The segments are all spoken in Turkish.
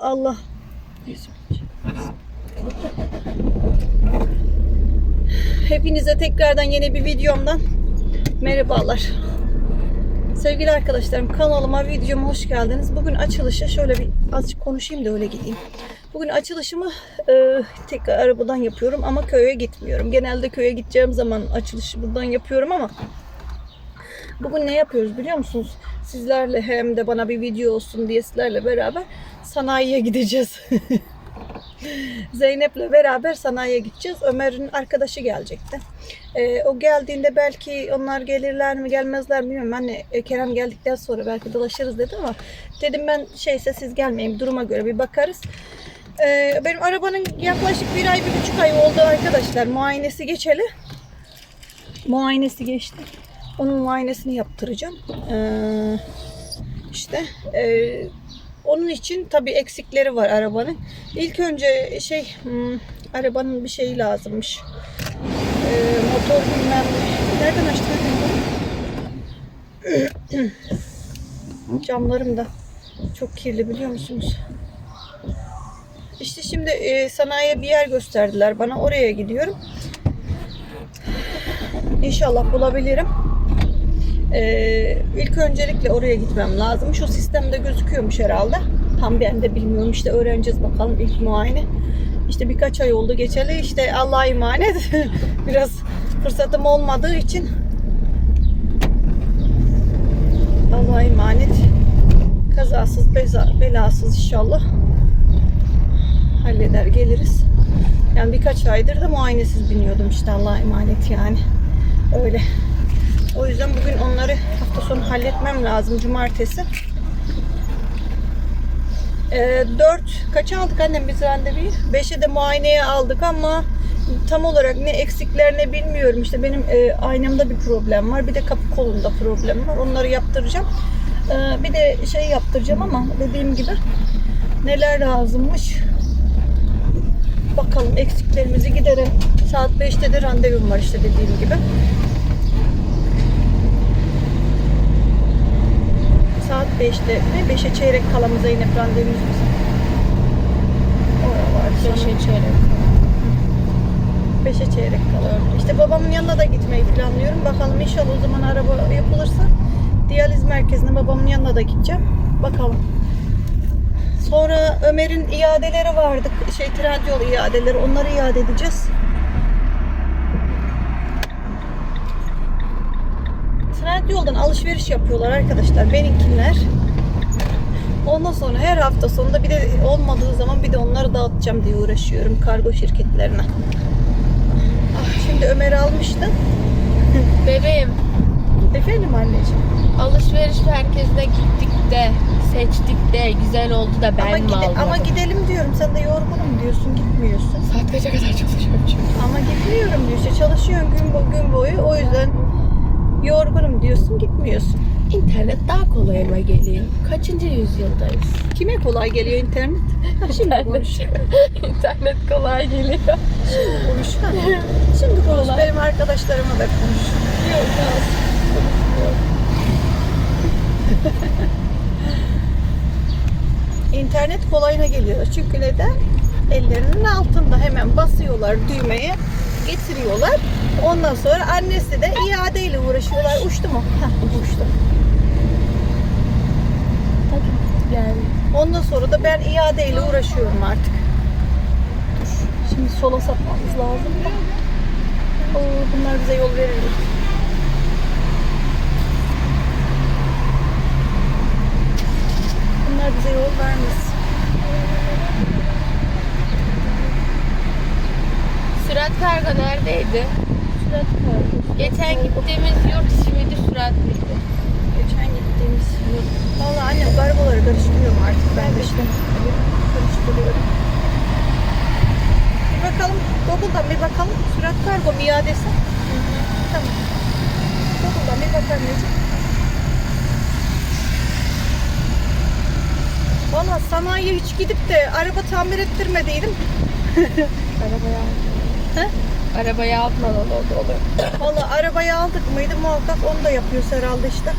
Allah. Hepinize tekrardan yeni bir videomdan merhabalar. Sevgili arkadaşlarım kanalıma, videoma hoş geldiniz. Bugün açılışı şöyle bir azıcık konuşayım da öyle gideyim. Bugün açılışımı e, tek arabadan yapıyorum ama köye gitmiyorum. Genelde köye gideceğim zaman açılışı buradan yapıyorum ama Bugün ne yapıyoruz biliyor musunuz? Sizlerle hem de bana bir video olsun diye sizlerle beraber sanayiye gideceğiz. Zeynep'le beraber sanayiye gideceğiz. Ömer'in arkadaşı gelecekti. Ee, o geldiğinde belki onlar gelirler mi gelmezler mi bilmiyorum. Hani e, Kerem geldikten sonra belki dolaşırız dedi ama dedim ben şeyse siz gelmeyin duruma göre bir bakarız. Ee, benim arabanın yaklaşık bir ay bir buçuk ay oldu arkadaşlar. Muayenesi geçeli. Muayenesi geçti. Onun muayenesini yaptıracağım. Ee, işte e, onun için tabii eksikleri var arabanın. İlk önce şey hmm, arabanın bir şeyi lazımmış. Ee, motor bilmem ne. Nereden açtın? Camlarım da çok kirli biliyor musunuz? İşte şimdi e, sanayiye bir yer gösterdiler bana. Oraya gidiyorum. İnşallah bulabilirim. Ee, ilk öncelikle oraya gitmem lazım. Şu sistemde gözüküyormuş herhalde. Tam ben de bilmiyorum. İşte öğreneceğiz bakalım ilk muayene. İşte birkaç ay oldu geçeli. İşte Allah'a emanet. Biraz fırsatım olmadığı için Allah'a emanet. Kazasız belasız inşallah halleder geliriz. Yani birkaç aydır da muayenesiz biniyordum işte Allah'a emanet yani. Öyle. O yüzden bugün onları hafta sonu halletmem lazım cumartesi. Ee, 4 kaça aldık annem biz randevuyu? 5'e de muayeneye aldık ama tam olarak ne eksikler ne bilmiyorum. İşte benim e, aynamda bir problem var. Bir de kapı kolunda problem var. Onları yaptıracağım. Ee, bir de şey yaptıracağım ama dediğim gibi neler lazımmış. Bakalım eksiklerimizi giderelim. Saat 5'te de randevum var işte dediğim gibi. Saat 5'te ne 5'e çeyrek kala Zeynep randevumuz bizim. Oralar Beşe sonra çeyrek. 5'e çeyrek kala. İşte babamın yanına da gitmeyi planlıyorum. Bakalım inşallah o zaman araba yapılırsa diyaliz merkezine babamın yanına da gideceğim. Bakalım. Sonra Ömer'in iadeleri vardı. Şey Trendyol iadeleri. Onları iade edeceğiz. Trendyol'dan alışveriş yapıyorlar arkadaşlar. Benimkiler. Ondan sonra her hafta sonunda bir de olmadığı zaman bir de onları dağıtacağım diye uğraşıyorum kargo şirketlerine. Ah, şimdi Ömer almıştı. Bebeğim Efendim anneciğim. alışveriş merkezine gittik de seçtik de güzel oldu da ben ama, mi gide- almadım? ama gidelim diyorum. Sen de yorgunum diyorsun. Gitmiyorsun. Saat kaça kadar çalışıyorum çünkü. Ama gitmiyorum diyor. İşte çalışıyorsun gün, bo- gün boyu. O yüzden yorgunum diyorsun. Gitmiyorsun. İnternet daha kolayıma geliyor. Kaçıncı yüzyıldayız? Kime kolay geliyor internet? Şimdi konuş. İnternet kolay geliyor. konuş. Ha. Şimdi konuş. Benim arkadaşlarıma da konuş. Yok İnternet kolayına geliyor. Çünkü neden? Ellerinin altında hemen basıyorlar düğmeye, getiriyorlar. Ondan sonra annesi de iadeyle uğraşıyorlar. Uçtu mu? Heh, uçtu. Yani Ondan sonra da ben iadeyle uğraşıyorum artık. Şimdi sola sapmamız lazım. Oo, bunlar bize yol verir. Bunlar bize yol vermez. Sürat kargo neredeydi? Sürat kargo. Geçen gittiğimiz yurt içi miydi sürat mıydı? Geçen gittiğimiz yıl. Valla annem kargoları karıştırıyorum artık ben de işte. Karıştırıyorum. Bir bakalım. Google'dan bir bakalım. Sürat kargo mu iadesi? Tamam. Google'dan bir Necip. Valla sanayiye hiç gidip de araba tamir ettirmediydim. Arabaya He? Arabaya atmadan oldu oluyor. Valla arabayı aldık mıydı muhakkak onu da yapıyoruz herhalde işte.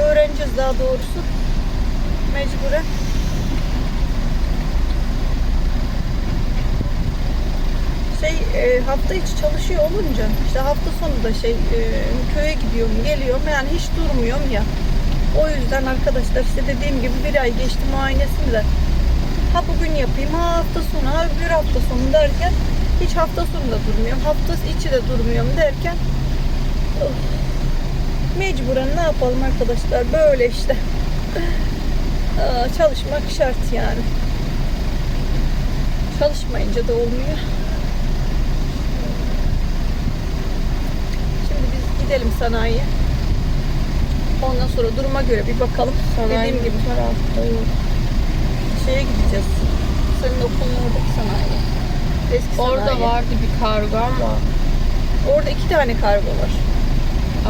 Öğreneceğiz daha doğrusu. Mecburen. Şey e, hafta içi çalışıyor olunca işte hafta sonu da şey e, köye gidiyorum geliyorum yani hiç durmuyorum ya. O yüzden arkadaşlar işte dediğim gibi bir ay geçti muayenesini de ha bugün yapayım ha hafta sonu ha bir hafta sonu derken hiç hafta sonu da durmuyorum hafta içi de durmuyorum derken of, mecburen ne yapalım arkadaşlar böyle işte Aa, çalışmak şart yani çalışmayınca da olmuyor şimdi biz gidelim sanayiye ondan sonra duruma göre bir bakalım dediğim gibi tarafta yok. şeye gideceğiz. Senin okulun oradaki sanayi. Eski Orada sanayi. vardı bir kargo ama Orada iki tane kargo var.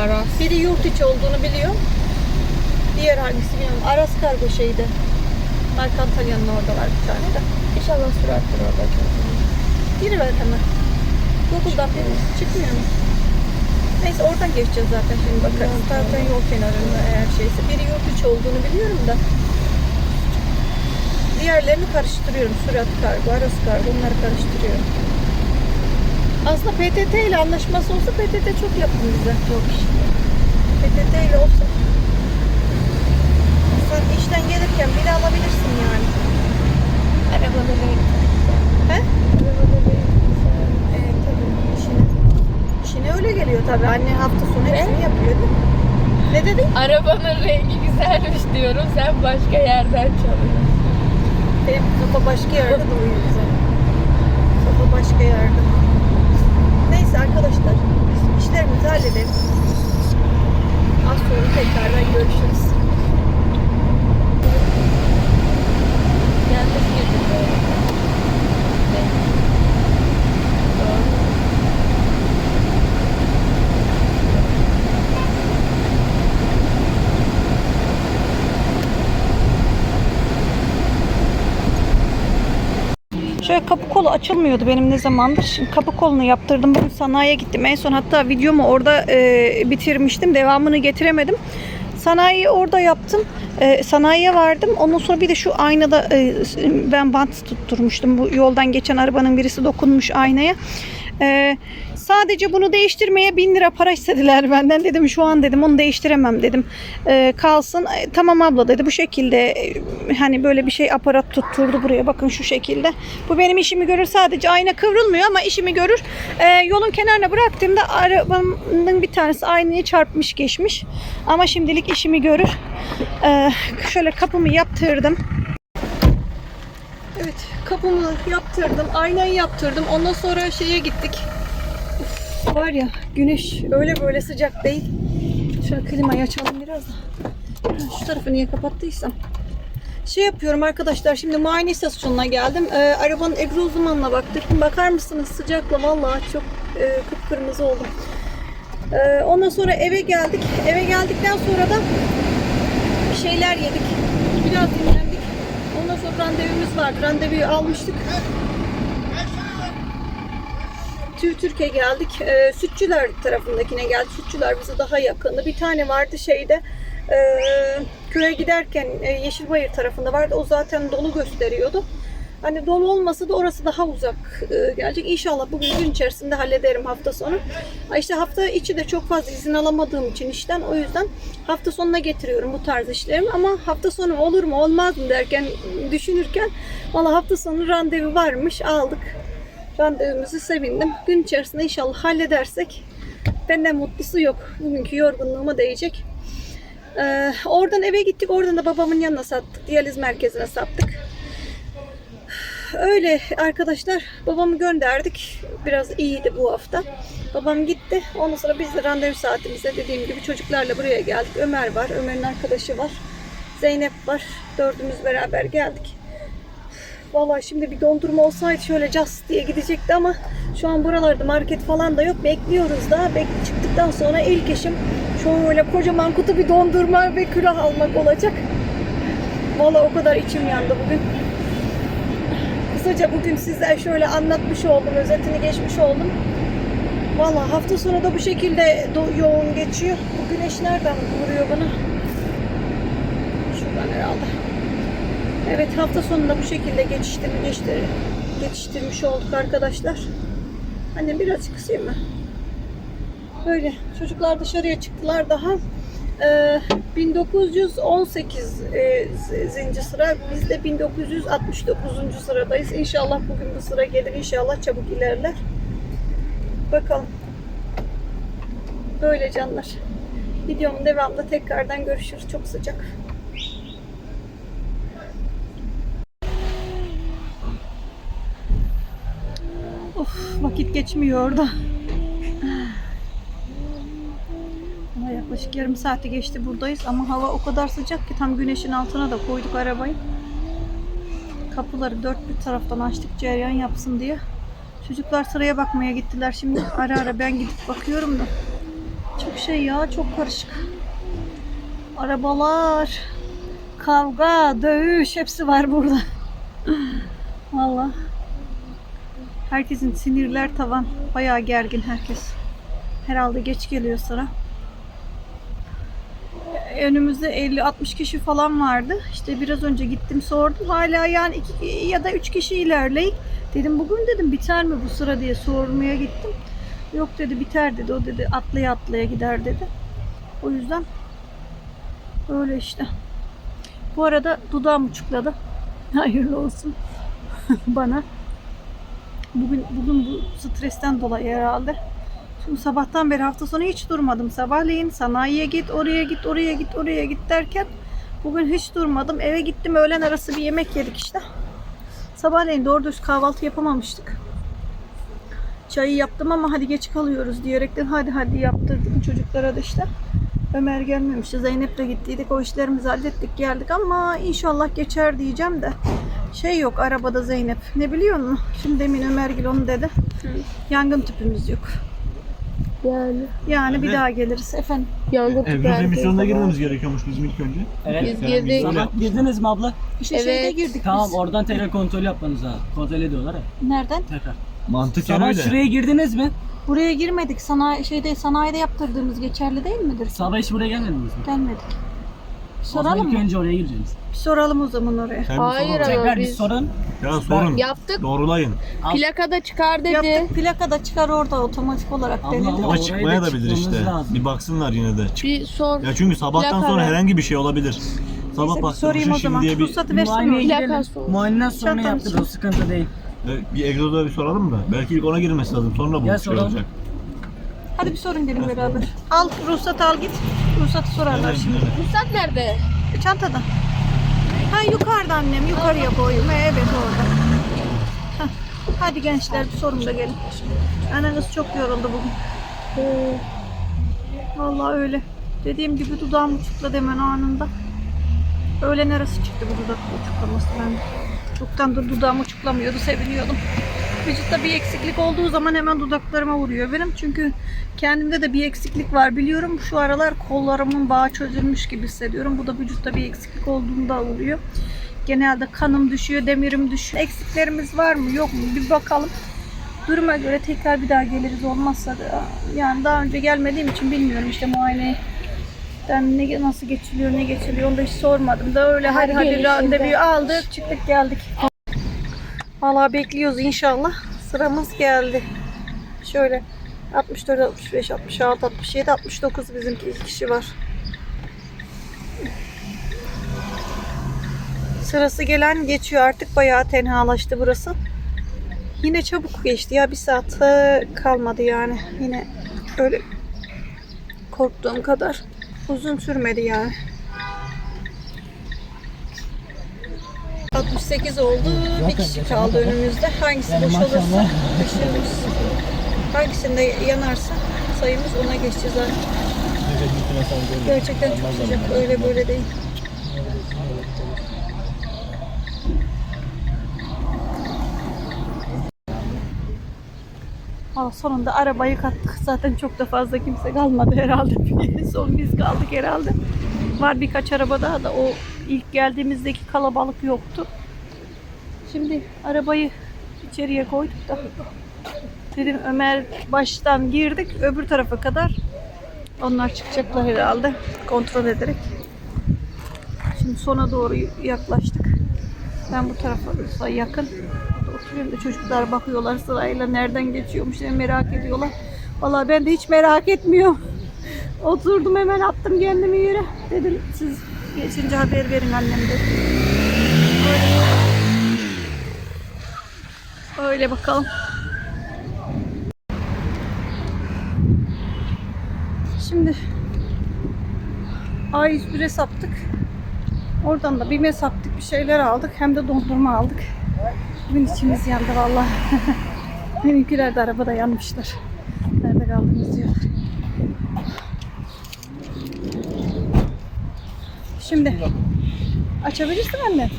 Aras. Biri yurt içi olduğunu biliyorum. Diğer hangisi bilmiyorum. Aras kargo şeydi. Markantalya'nın orada var bir tane de. İnşallah süratli orada. Giriver hemen. Google'dan bir çıkmıyor mu? Neyse oradan geçeceğiz zaten şimdi bakarız. Zaten yol kenarında eğer şeyse. Biri yurt içi olduğunu biliyorum da. Diğerlerini karıştırıyorum. Sürat kargo, aras kargo onları karıştırıyorum. Aslında PTT ile anlaşması olsa PTT çok yakın bize. Yok işte. PTT ile olsa sen işten gelirken biri alabilirsin yani. Arabada renk. He? Arabada renk. Evet tabii işine. İşine öyle geliyor tabii. Anne hafta sonu Ne? hepsini yapıyor değil mi? Ne dedin? Arabanın rengi güzelmiş diyorum. Sen başka yerden çalıyorsun. Benim kafa başka yerde de uyuyor. Kafa başka yerde. Neyse arkadaşlar işlerimizi halledelim. Az sonra tekrardan görüşürüz. Yanlış girdim böyle. Ne? Doğru. Şöyle kapı kolu açılmıyordu benim ne zamandır. Şimdi kapı kolunu yaptırdım. Bugün sanayiye gittim. En son hatta videomu orada e, bitirmiştim. Devamını getiremedim. Sanayiyi orada yaptım. E, sanayiye vardım. Ondan sonra bir de şu aynada e, ben bant tutturmuştum. Bu yoldan geçen arabanın birisi dokunmuş aynaya. E, sadece bunu değiştirmeye bin lira para istediler benden. Dedim şu an dedim onu değiştiremem dedim. E, kalsın. E, tamam abla dedi bu şekilde e, hani böyle bir şey aparat tutturdu buraya. Bakın şu şekilde. Bu benim işimi görür. Sadece ayna kıvrılmıyor ama işimi görür. E, yolun kenarına bıraktığımda arabanın bir tanesi aynaya çarpmış geçmiş. Ama şimdilik işimi görür. E, şöyle kapımı yaptırdım. Evet kapımı yaptırdım. Aynayı yaptırdım. Ondan sonra şeye gittik. Var ya güneş öyle böyle sıcak değil. Şöyle klimayı açalım biraz da. Şu tarafı niye kapattıysam. Şey yapıyorum arkadaşlar şimdi muayene istasyonuna geldim. Ee, arabanın egzozumanına baktık. Bakar mısınız sıcakla vallahi çok e, kıpkırmızı oldum. Ee, ondan sonra eve geldik. Eve geldikten sonra da bir şeyler yedik. Biraz dinlendik. Ondan sonra randevumuz vardı. Randevuyu almıştık. Türkiye geldik. Ee, Sütçüler tarafındakine geldik. Sütçüler bize daha yakındı. Bir tane vardı şeyde e, köye giderken e, Yeşilbayır tarafında vardı. O zaten dolu gösteriyordu. Hani dolu olmasa da orası daha uzak e, gelecek. İnşallah bugün gün içerisinde hallederim hafta sonu. İşte hafta içi de çok fazla izin alamadığım için işten o yüzden hafta sonuna getiriyorum bu tarz işlerimi. Ama hafta sonu olur mu olmaz mı derken düşünürken valla hafta sonu randevu varmış aldık. Randevumuzu sevindim. Gün içerisinde inşallah halledersek benden mutlusu yok. Bugünkü yorgunluğuma değecek. Ee, oradan eve gittik. Oradan da babamın yanına sattık. Diyaliz merkezine sattık. Öyle arkadaşlar. Babamı gönderdik. Biraz iyiydi bu hafta. Babam gitti. Ondan sonra biz de randevu saatimize dediğim gibi çocuklarla buraya geldik. Ömer var. Ömer'in arkadaşı var. Zeynep var. Dördümüz beraber geldik. Vallahi şimdi bir dondurma olsaydı şöyle cas diye gidecekti ama şu an buralarda market falan da yok. Bekliyoruz da. Bek çıktıktan sonra ilk işim şöyle kocaman kutu bir dondurma ve külah almak olacak. Vallahi o kadar içim yandı bugün. Kısaca bugün size şöyle anlatmış oldum, özetini geçmiş oldum. Vallahi hafta sonu da bu şekilde yoğun geçiyor. Bu güneş nereden vuruyor bana? herhalde. Evet hafta sonunda bu şekilde geçiştirme geçti, geçiştirmiş olduk arkadaşlar. Anne birazcık kısayım mı? Böyle çocuklar dışarıya çıktılar daha. Ee, 1918 e, zinci sıra. Biz de 1969. sıradayız. İnşallah bugün bu sıra gelir. İnşallah çabuk ilerler. Bakalım. Böyle canlar. Videomun devamında tekrardan görüşürüz. Çok sıcak. Vakit geçmiyor orada. Ama yaklaşık yarım saati geçti buradayız ama hava o kadar sıcak ki tam güneşin altına da koyduk arabayı. Kapıları dört bir taraftan açtık cereyan yapsın diye. Çocuklar sıraya bakmaya gittiler şimdi. Ara ara ben gidip bakıyorum da. Çok şey ya çok karışık. Arabalar, kavga, dövüş hepsi var burada. Vallahi. Herkesin sinirler tavan. Bayağı gergin herkes. Herhalde geç geliyor sıra. Önümüzde 50-60 kişi falan vardı. İşte biraz önce gittim sordum. Hala yani iki ya da üç kişi ilerleyik. Dedim bugün dedim biter mi bu sıra diye sormaya gittim. Yok dedi biter dedi. O dedi atlaya atlaya gider dedi. O yüzden öyle işte. Bu arada dudağım uçukladı. Hayırlı olsun bana. Bugün bugün bu stresten dolayı herhalde. Şimdi sabahtan beri hafta sonu hiç durmadım. Sabahleyin sanayiye git, oraya git, oraya git, oraya git derken bugün hiç durmadım. Eve gittim öğlen arası bir yemek yedik işte. Sabahleyin doğru düz kahvaltı yapamamıştık. Çayı yaptım ama hadi geç kalıyoruz diyerekten hadi hadi yaptırdım çocuklara da işte. Ömer gelmemişti. Zeynep de gittiydik. O işlerimizi hallettik geldik ama inşallah geçer diyeceğim de. Şey yok arabada Zeynep. Ne biliyor musun? Şimdi demin Ömergil onu dedi. Yangın tüpümüz yok. Yani Yani bir daha geliriz efendim. yangın tüpü Evrimci herkes misyonuna var. girmemiz gerekiyormuş bizim ilk önce. Evet. Biz Yani girdik. öyle. Sabah girdiniz mi abla? İşte Evet. şeyde girdik Tamam biz. oradan tekrar kontrol yapmanız lazım. Kontrol ediyorlar ya. Nereden? Tekrar. Mantıken Sabah öyle. şuraya girdiniz mi? Buraya girmedik. Sanayi, şeyde sanayide yaptırdığımız geçerli değil midir? Sabah hiç buraya gelmediniz mi? Gelmedik. Soralım ilk mı? önce oraya gireceğiz. Bir soralım o zaman oraya. Sen bir Hayır sorun. ama Tekrar bir biz sorun. Ya sorun. yaptık. Doğrulayın. Plakada çıkar dedi. Yaptık plaka da çıkar orada otomatik olarak Abla, denildi. ama- Ama oraya çıkmaya da da bilir çıkmamız işte. lazım. Bir baksınlar yine de. Çık- Bir sor. Ya çünkü sabahtan Plaka sonra ver. herhangi bir şey olabilir. Sabah Neyse bir baktım sorayım o zaman. şimdiye bir, Ruhsatı versene. Muayeneye oraya. Plaka sor. Muayeneden sonra içine. o sıkıntı değil. E, bir egzoza bir soralım da. Belki ilk ona girmesi lazım. Sonra bu Gel şey soralım. olacak. Hadi bir sorun gelin beraber. Al ruhsat al git. Ruhsatı sorarlar Evet, şimdi. evet. Ruhsat nerede? E, Çantada. Ha yukarıda annem yukarıya koyayım. Evet orada. Hah. Hadi gençler bir sorun da gelin. Ananız çok yoruldu bugün. Ee, Vallahi öyle. Dediğim gibi dudağım uçukladı hemen anında. Öğlen arası çıktı bu dudak uçuklaması bende. Çoktandır dudağım uçuklamıyordu, seviniyordum. Vücutta bir eksiklik olduğu zaman hemen dudaklarıma vuruyor benim. Çünkü kendimde de bir eksiklik var biliyorum. Şu aralar kollarımın bağı çözülmüş gibi hissediyorum. Bu da vücutta bir eksiklik olduğunda oluyor. Genelde kanım düşüyor, demirim düşüyor. Eksiklerimiz var mı yok mu bir bakalım. Duruma göre tekrar bir daha geliriz olmazsa da. Yani daha önce gelmediğim için bilmiyorum işte muayene ne nasıl geçiliyor ne geçiliyor onu da hiç sormadım da öyle hadi hadi gelişinde. randevuyu aldık çıktık geldik. Vallahi bekliyoruz inşallah. Sıramız geldi. Şöyle 64, 65, 66, 67, 69 bizimki ilk kişi var. Sırası gelen geçiyor artık bayağı tenhalaştı burası. Yine çabuk geçti ya bir saat e, kalmadı yani. Yine öyle korktuğum kadar uzun sürmedi yani. 68 oldu. Bir kişi kaldı önümüzde. Hangisi boş olursa geçiririz. Hangisinde yanarsa sayımız ona geçeceğiz artık. Gerçekten çok sıcak. Öyle böyle değil. Aa, sonunda arabayı kattık. Zaten çok da fazla kimse kalmadı herhalde. Son biz kaldık herhalde. Var birkaç araba daha da o ilk geldiğimizdeki kalabalık yoktu. Şimdi arabayı içeriye koyduk da dedim Ömer baştan girdik öbür tarafa kadar onlar çıkacaklar herhalde kontrol ederek. Şimdi sona doğru yaklaştık. Ben bu tarafa yakın. Da çocuklar bakıyorlar sırayla nereden geçiyormuş diye merak ediyorlar. Vallahi ben de hiç merak etmiyorum. Oturdum hemen attım kendimi yere. Dedim siz geçince haber verin annem. Öyle. Öyle bakalım. Şimdi A101'e saptık. Oradan da BİM'e saptık. Bir şeyler aldık. Hem de dondurma aldık. Bugün içimiz yandı vallahi. Benimkiler de arabada yanmışlar. Nerede kaldınız diyorlar. Şimdi açabilirsin anne.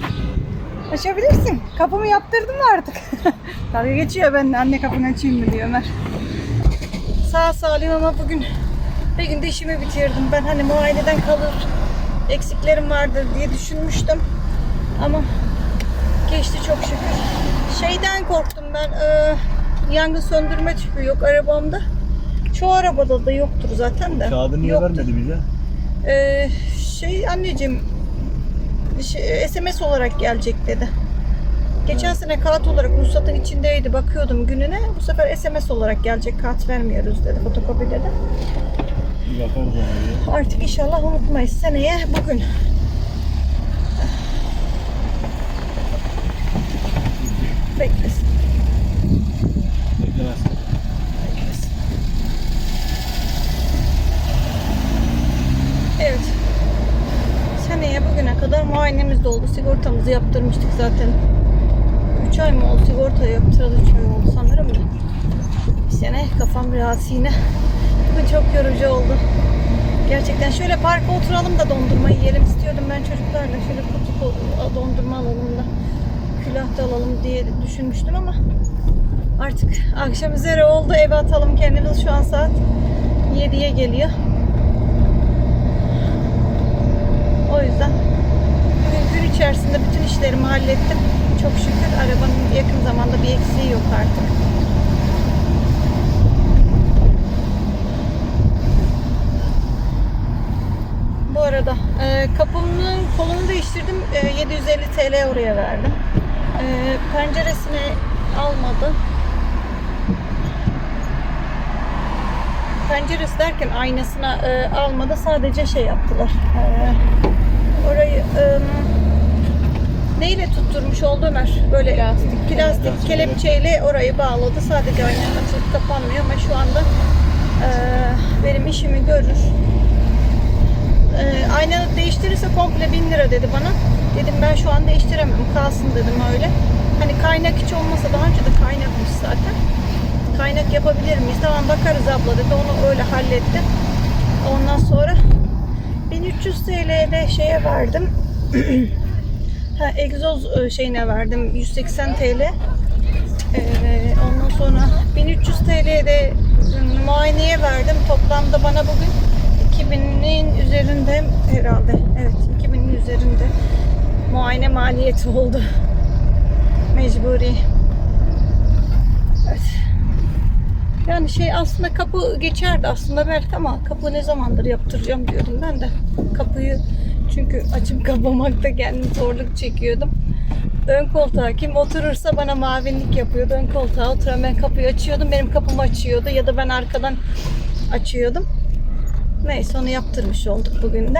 Açabilirsin. Kapımı yaptırdım artık? Dalga geçiyor benimle. Anne kapını açayım mı diyor Ömer. Sağ salim ama bugün bir günde işimi bitirdim. Ben hani muayeneden kalır, eksiklerim vardır diye düşünmüştüm. Ama geçti çok şükür. Şeyden korktum ben, e, yangın söndürme tüpü yok arabamda. Çoğu arabada da yoktur zaten de. Kağıdı niye Yoktur. vermedi bize? Ee, şey anneciğim şey, SMS olarak gelecek dedi. Geçen sene kağıt olarak ruhsatın içindeydi. Bakıyordum gününe. Bu sefer SMS olarak gelecek. Kağıt vermiyoruz dedi. Fotokopi dedi. Bir bakarız ona diye. Artık inşallah unutmayız. Seneye bugün. Kadar muayenemiz de oldu. Sigortamızı yaptırmıştık zaten. 3 ay mı oldu sigorta yaptıralı 3 ay oldu sanırım da. Bir sene kafam biraz yine. Bugün çok yorucu oldu. Gerçekten şöyle parka oturalım da dondurma yiyelim istiyordum ben çocuklarla. Şöyle kutu dondurma alalım da külah da alalım diye düşünmüştüm ama artık akşam üzeri oldu eve atalım kendimizi şu an saat 7'ye geliyor. O yüzden içerisinde bütün işlerimi hallettim. Çok şükür arabanın yakın zamanda bir eksiği yok artık. Bu arada e, kapımın kolunu değiştirdim. E, 750 TL oraya verdim. E, penceresini almadı. Penceresi derken aynasına e, almadı. Sadece şey yaptılar. E, orayı e, neyle tutturmuş oldu Ömer? Böyle Plastik. plastik Plastik, kelepçeyle orayı bağladı. Sadece ayna açılıp kapanmıyor ama şu anda e, benim işimi görür. E, aynanı değiştirirse komple 1000 lira dedi bana. Dedim ben şu an değiştiremem. Kalsın dedim öyle. Hani kaynak hiç olmasa daha önce de kaynakmış zaten. Kaynak yapabilir miyiz? Tamam bakarız abla dedi. Onu öyle halletti. Ondan sonra 1300 TL'de şeye verdim. ha, egzoz e, şeyine verdim 180 TL. Ee, ondan sonra 1300 TL'de muayeneye verdim. Toplamda bana bugün 2000'in üzerinde herhalde. Evet 2000'in üzerinde muayene maliyeti oldu. Mecburi. Evet. Yani şey aslında kapı geçerdi aslında belki ama kapı ne zamandır yaptıracağım diyordum ben de. Kapıyı çünkü açıp kapamakta kendim zorluk çekiyordum. Ön koltuğa kim oturursa bana mavinlik yapıyordu. Ön koltuğa oturan ben kapıyı açıyordum. Benim kapımı açıyordu ya da ben arkadan açıyordum. Neyse onu yaptırmış olduk bugün de.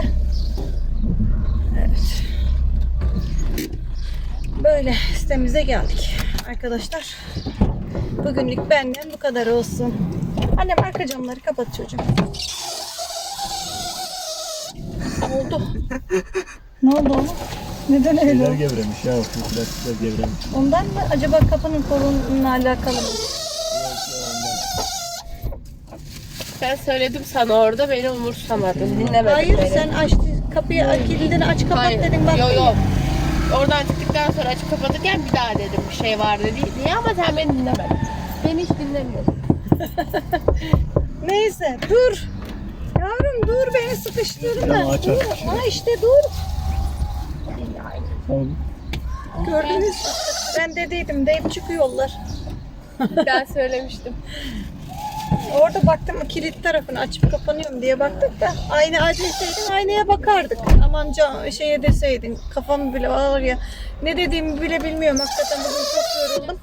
Evet. Böyle sitemize geldik. Arkadaşlar bugünlük benden bu kadar olsun. Annem arka camları kapat çocuğum. Oldu. ne oldu oğlum? Neden öyle Şeyler gevremiş ya. Bu plastikler gevremiş. Ondan mı? Acaba kapının kolununla alakalı mı? Ben söyledim sana orada beni umursamadın. Dinlemedin Hayır beni. sen aç kilidini kilidini aç kapat Hayır. dedin bak. Yok yok. Oradan çıktıktan sonra açıp kapatırken bir daha dedim bir şey var dedi. Niye ama sen beni dinlemedin. Beni hiç dinlemiyorsun. Neyse dur. Yavrum dur beni sıkıştırma. Ya aç dur. Ha işte dur. Gördünüz? Ben dediydim deyip çıkıyorlar. Ben söylemiştim. Orada baktım kilit tarafını açıp kapanıyor mu diye baktık da ayna açsaydın aynaya bakardık. Aman can şeye deseydin kafamı bile var ya ne dediğimi bile bilmiyorum hakikaten bugün çok yoruldum.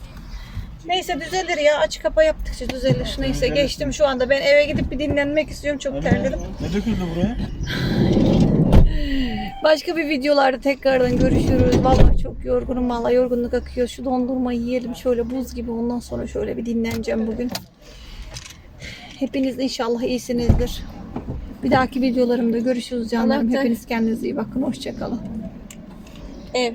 Neyse düzelir ya aç kapa yaptıkça düzelir. Neyse geçtim şu anda ben eve gidip bir dinlenmek istiyorum çok terledim. Ne döküldü buraya? Başka bir videolarda tekrardan görüşürüz. Vallahi çok yorgunum. Vallahi yorgunluk akıyor. Şu dondurmayı yiyelim şöyle buz gibi. Ondan sonra şöyle bir dinleneceğim bugün. Hepiniz inşallah iyisinizdir. Bir dahaki videolarımda görüşürüz canlarım. Hepiniz kendinize iyi bakın. Hoşçakalın. Ev.